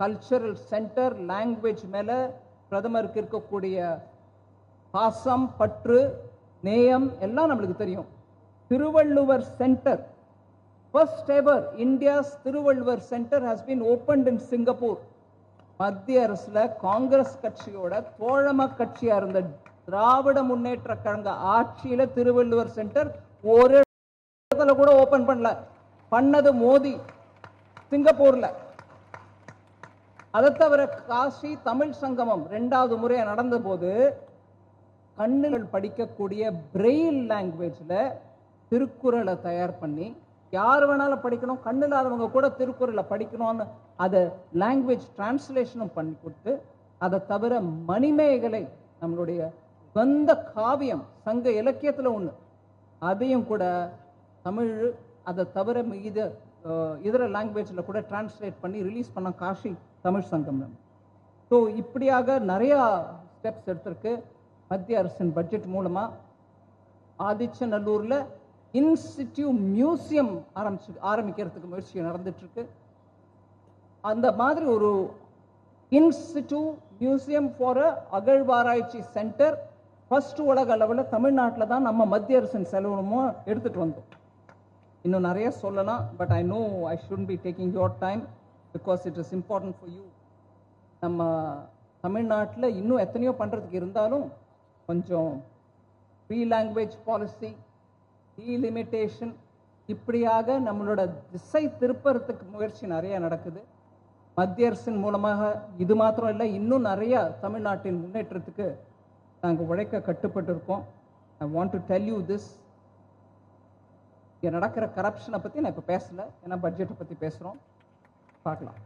Cultural centre language மேலே பிரதமருக்கு இருக்கக்கூடிய பாசம் பற்று நேயம் எல்லாம் நம்மளுக்கு தெரியும். Thiruvalluvar centre first ever India's Thiruvalluvar centre has been opened in Singapore மத்திய அரசுல காங்கிரஸ் கட்சியோட தோழம கட்சியாக இருந்த திராவிட முன்னேற்ற கழக ஆட்சியில திருவள்ளுவர் சென்டர் ஒரு இடத்துல கூட ஓபன் பண்ணல. பண்ணது மோடி சிங்கப்பூர்ல. அதை தவிர காசி தமிழ் சங்கமம் ரெண்டாவது முறையாக நடந்த போது கண்ணுகள் படிக்கக்கூடிய பிரெயில் லாங்குவேஜில் திருக்குறளை தயார் பண்ணி யார் வேணாலும் படிக்கணும் கண்ணு இல்லாதவங்க கூட திருக்குறளை படிக்கணும்னு அதை லாங்குவேஜ் டிரான்ஸ்லேஷனும் பண்ணி கொடுத்து அதை தவிர மணிமேகலை நம்மளுடைய வந்த காவியம் சங்க இலக்கியத்தில் ஒன்று அதையும் கூட தமிழ் அதை தவிர இது இதர லாங்குவேஜில் கூட டிரான்ஸ்லேட் பண்ணி ரிலீஸ் பண்ண காஷி தமிழ் சங்கம் ஸோ இப்படியாக நிறையா ஸ்டெப்ஸ் எடுத்திருக்கு. மத்திய அரசின் பட்ஜெட் மூலமாக ஆதிச்சநல்லூரில் இன்ஸ்டிடியூட் மியூசியம் ஆரம்பிச்சு ஆரம்பிக்கிறதுக்கு முயற்சி நடந்துட்டுருக்கு. அந்த மாதிரி ஒரு இன்ஸ்டிடியூட் மியூசியம் ஃபார் அ அகழ்வாராய்ச்சி சென்டர் ஃபஸ்ட்டு உலக அளவில் தமிழ்நாட்டில் தான் நம்ம மத்திய அரசின் செலவுமோ எடுத்துகிட்டு வந்தோம். இன்னும் நிறைய சொல்லலாம் but I know I should be taking your time because it is important for you நம்ம தமிழ்நாட்டில் இன்னும் எத்தனையோ பண்ணுறதுக்கு இருந்தாலும் கொஞ்சம் ஃப்ரீ லாங்குவேஜ் பாலிசி டீலிமிட்டேஷன் இப்படியாக நம்மளோட திசை திருப்பறதுக்கு முயற்சி நிறைய நடக்குது. மத்திய அரசின் மூலமாக இது மாத்திரம் இல்லை இன்னும் நிறைய தமிழ்நாட்டின் முன்னேற்றத்துக்கு நாங்கள் உழைக்க கட்டுப்பட்டிருக்கோம். I want to tell you this இங்கே நடக்கிற கரப்ஷனை பற்றி நான் இப்போ பேசல. ஏன்னா பட்ஜெட்டை பற்றி பேசுகிறோம் பார்க்கலாம்.